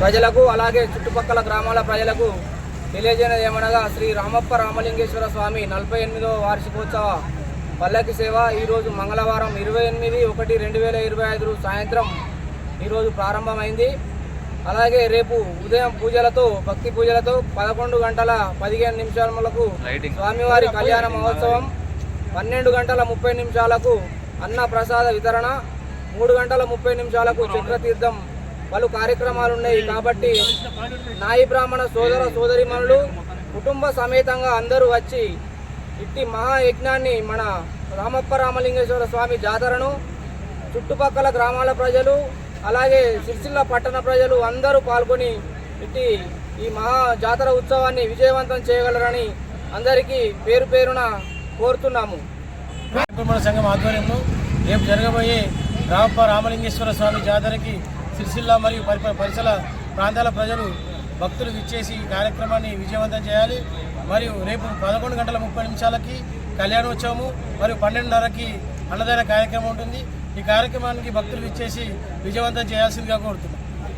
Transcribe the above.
ప్రజలకు అలాగే చుట్టుపక్కల గ్రామాల ప్రజలకు తెలియజేయనది ఏమనగా శ్రీ రామప్ప రామలింగేశ్వర స్వామి నలభై ఎనిమిదవ వార్షికోత్సవ పల్లకి సేవ ఈరోజు మంగళవారం ఇరవై ఎనిమిది ఒకటి రెండు వేల ఇరవై ఐదు సాయంత్రం ఈరోజు ప్రారంభమైంది. అలాగే రేపు ఉదయం పూజలతో భక్తి పూజలతో పదకొండు గంటల పదిహేను నిమిషాలకు స్వామివారి కళ్యాణ మహోత్సవం పన్నెండు గంటల ముప్పై నిమిషాలకు అన్న ప్రసాద వితరణ మూడు గంటల ముప్పై నిమిషాలకు చక్రతీర్థం పలు కార్యక్రమాలు ఉన్నాయి కాబట్టి నాయి బ్రాహ్మణ సోదర సోదరిమణులు కుటుంబ సమేతంగా అందరూ వచ్చి ఇట్టి మహాయజ్ఞాన్ని మన రామప్ప రామలింగేశ్వర స్వామి జాతరను చుట్టుపక్కల గ్రామాల ప్రజలు అలాగే సిరిసిల్ల పట్టణ ప్రజలు అందరూ పాల్గొని ఇట్టి ఈ మహా జాతర ఉత్సవాన్ని విజయవంతం చేయగలరని అందరికీ పేరు పేరున కోరుతున్నాము. సంఘం ఆధ్వర్యంలో రేపు జరగబోయే రామప్ప రామలింగేశ్వర స్వామి జాతరకి సిరిసిల్ల మరియు పరి పరిసర ప్రాంతాల ప్రజలు భక్తులు విచ్చేసి ఈ కార్యక్రమాన్ని విజయవంతం చేయాలి. మరియు రేపు పదకొండు గంటల ముప్పై నిమిషాలకి కళ్యాణోత్సవము మరియు పన్నెండున్నరకి అన్నదాన కార్యక్రమం ఉంటుంది. ఈ కార్యక్రమానికి భక్తులు విచ్చేసి విజయవంతం చేయాల్సిందిగా కోరుతున్నాం.